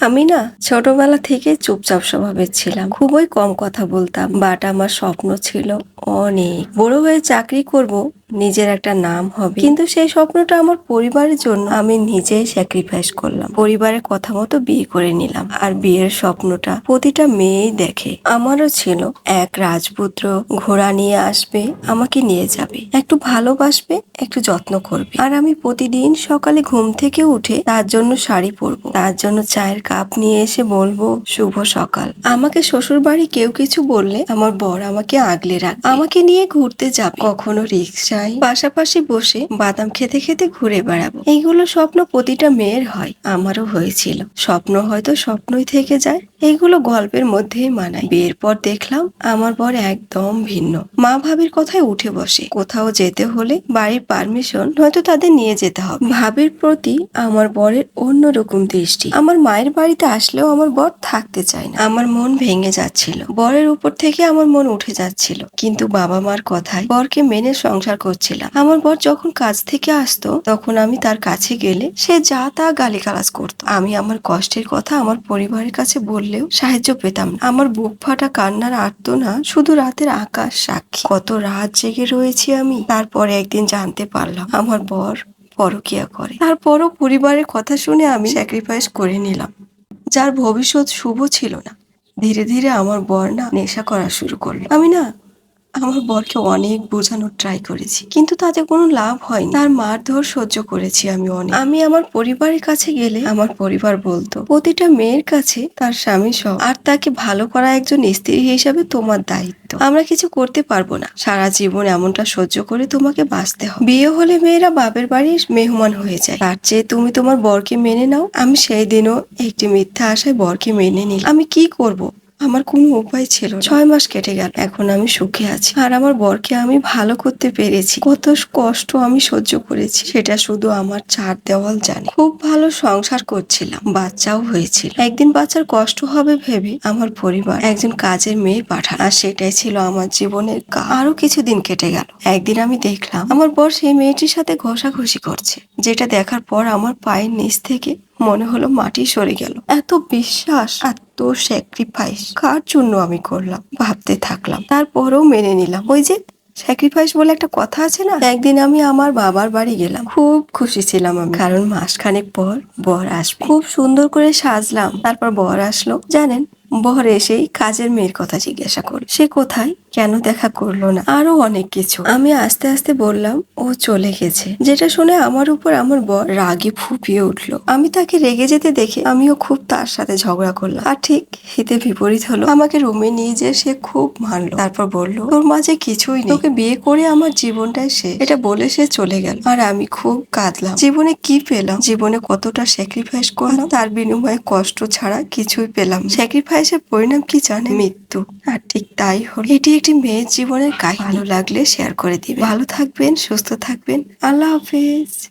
আমি না ছোটবেলা থেকে চুপচাপ স্বভাবের ছিলাম। খুবই কম কথা বলতাম, বাট আমার স্বপ্ন ছিল অনেক। বড় হয়ে চাকরি করব নিজের একটা নাম হবে। কিন্তু সেই স্বপ্নটা আমার পরিবারের জন্য আমি নিজেই স্যাক্রিফাইস করলাম। পরিবারের কথা মতো বিয়ে করে নিলাম। আর বিয়ের স্বপ্নটা প্রতিটা মেয়েই দেখে। আমারও ছিল, এক রাজপুত্র ঘোড়া নিয়ে আসবে, আমাকে নিয়ে যাবে। একটু ভালোবাসবে, একটু যত্ন করবে। আর আমি প্রতিদিন সকালে ঘুম থেকে উঠে তার জন্য শাড়ি পরবো। তার জন্য চায়ের কাপ নিয়ে এসে বলব, শুভ সকাল। আমাকে শ্বশুর বাড়ি কেউ কিছু বললে আমার বর আমাকে আগলে রাখ আমাকে নিয়ে ঘুরতে যাবে। কখনো রিক্সায় পাশাপাশি বসে বাদাম খেতে খেতে ঘুরে বেড়াবো। এইগুলো স্বপ্ন প্রতিটা মেয়ের হয়, আমারও হয়েছিল। স্বপ্ন হয়তো স্বপ্নই থেকে যায়। এইগুলো গল্পের মধ্যেই মানায়। বিয়ের পর দেখলাম, আমার বর একদম ভিন্ন। মা ভাবির কথায় উঠে বসে। কোথাও যেতে হলে বাড়ির পারমিশন হয়তো তাদের নিয়ে যেতে হবে। ভাবির প্রতি আমার বরের অন্যরকম দৃষ্টি। আমার মায়ের বাড়িতে আসলেও আমার বর থাকতে চায় না। আমার মন ভেঙে যাচ্ছিল। বরের উপর থেকে আমার মন উঠে যাচ্ছিল। কিন্তু বাবা মার কথায় বরকে মেনে সংসার করছিলাম। আমার বর যখন কাজ থেকে আসতো, তখন আমি তার কাছে গেলে সে যা তা গালিগালাজ করতো। আমি আমার কষ্টের কথা আমার পরিবারের কাছে বললেও সাহায্য পেতাম না। আমার বুক ফাটা কান্নার আর্তনা শুধু রাতের আকাশ সাক্ষী। কত রাত জেগে রয়েছি আমি, তারপরে একদিন জানতে পারলাম আমার বর পরকিয়া করে। তারপরও পরিবারের কথা শুনে আমি স্যাক্রিফাইস করে নিলাম, যার ভবিষ্যৎ শুভ ছিল না। ধীরে ধীরে আমার বর না নেশা করা শুরু করল। আমি না আমার বরকে অনেক বোঝানোর ট্রাই করেছি, কিন্তু তাতে কোনো লাভ হয়নি। তার মারধর সহ্য করেছি আমি অনেক। আমি আমার পরিবারের কাছে গেলে আমার পরিবার বলতো, প্রতিটা মেয়ের কাছে তার স্বামী সহ আর তাকে ভালো করা একজন স্ত্রী হিসাবে তোমার দায়িত্ব। আমরা কিছু করতে পারব না। সারা জীবন এমনটা সহ্য করে তোমাকে বাঁচতে হবে। বিয়ে হলে মেয়েরা বাপের বাড়ির মেহমান হয়ে যায়। তার চেয়ে তুমি তোমার বরকে মেনে নাও। আমি সেই দিনও একটি মিথ্যা আশায় বরকে মেনে নিই আমি কি করব? আমার কোনো উপায় ছিল ছয় মাস কেটে গেল। এখন আমি সুখে আছি। আর আমার বরকে আমি ভালো করতে পেরেছি। কত কষ্ট আমি সহ্য করেছি। সেটা শুধু আমার চার দেওয়াল জানে। খুব ভালো সংসার করছিলাম। বাচ্চাও হয়েছিল। একদিন বাচ্চার কষ্ট হবে ভেবে আমার পরিবার একজন কাজের মেয়ে পাঠান আর সেটাই ছিল আমার জীবনের কাল। আরও কিছুদিন কেটে গেল। একদিন আমি দেখলাম, আমার বর সেই মেয়েটির সাথে ঘষাঘষি করছে। যেটা দেখার পর আমার পায়ের নিচ থেকে মনে হলো মাটি সরে গেল। এত বিশ্বাস এত স্যাক্রিফাইস কার জন্য আমি করলাম? ভাবতে থাকলাম। তারপরেও মেনে নিলাম। ওই যে স্যাক্রিফাইস বলে একটা কথা আছে না? একদিন আমি আমার বাবার বাড়ি গেলাম। খুব খুশি ছিলাম আমি। কারণ মাসখানেক পর বর আসবে। খুব সুন্দর করে সাজলাম। তারপর বর আসলো। জানেন বর এসেই কাজের মেয়ের কথা জিজ্ঞাসা করল সে কোথায়? কেন দেখা করল না? আরও অনেক কিছু। আমি আস্তে আস্তে বললাম, ও চলে গেছে। যেটা শুনে আমার উপর আমার বর রাগে ফুপিয়ে উঠল। আমি তাকে রেগে যেতে দেখে আমিও খুব তার সাথে ঝগড়া করলাম। আর ঠিক হিতে বিপরীত হলো। আমাকে রুমে নিয়ে যেয়ে সে খুব মানলো। তারপর বলল, তোর মাঝে কিছুই নেই। তোকে বিয়ে করে আমার জীবনটাই শেষ। এটা বলে সে চলে গেল। আর আমি খুব কাঁদলাম। জীবনে কি পেলাম? জীবনে কতটা স্যাক্রিফাইস করলাম? তার বিনিময়ে কষ্ট ছাড়া কিছুই পেলাম স্যাক্রিফাইসের পরিণাম কি জানে মৃত্যু? আর ঠিক তাই হল। এটি একটি মেয়ের জীবনের কাহিনী। ভালো লাগলে শেয়ার করে দিবে ভালো থাকবেন, সুস্থ থাকবেন। আল্লাহ হাফেজ।